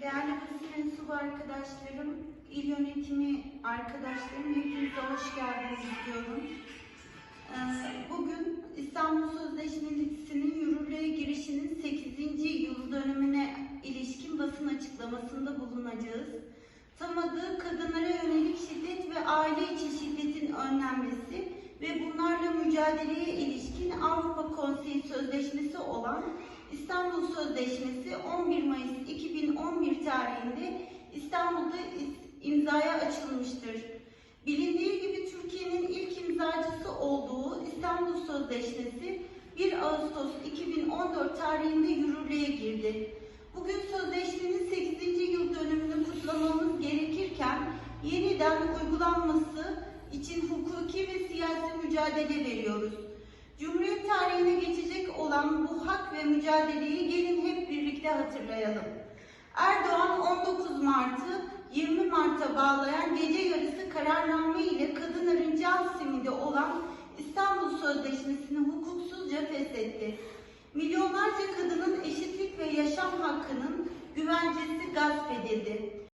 Değerli basın mensubu arkadaşlarım, il yönetimi arkadaşlarım, hepinize hoş geldiniz diyorum. Ee, Bugün İstanbul Sözleşmesi'nin yürürlüğe girişinin 8. yıl dönümüne ilişkin basın açıklamasında bulunacağız. Tam adı kadınlara yönelik şiddet ve aile içi şiddetin önlenmesi ve bunlarla mücadeleye ilişkin Avrupa Konseyi Sözleşmesi olan İstanbul Sözleşmesi 11 Mayıs imzaya açılmıştır. Bilindiği gibi Türkiye'nin ilk imzacısı olduğu İstanbul Sözleşmesi 1 Ağustos 2014 tarihinde yürürlüğe girdi. Bugün sözleşmenin 8. yıl dönümünü kutlamamız gerekirken yeniden uygulanması için hukuki ve siyasi mücadele veriyoruz. Cumhuriyet tarihine geçecek olan bu hak ve mücadeleyi gelin hep birlikte hatırlayalım. Erdoğan 19 Mart'ı 20 Mart'a bağlayan gece yarısı kararname ile kadınların can simidi olan İstanbul Sözleşmesi'ni hukuksuzca feshetti. Milyonlarca kadının eşitlik ve yaşam hakkının güvencesi gasp edildi.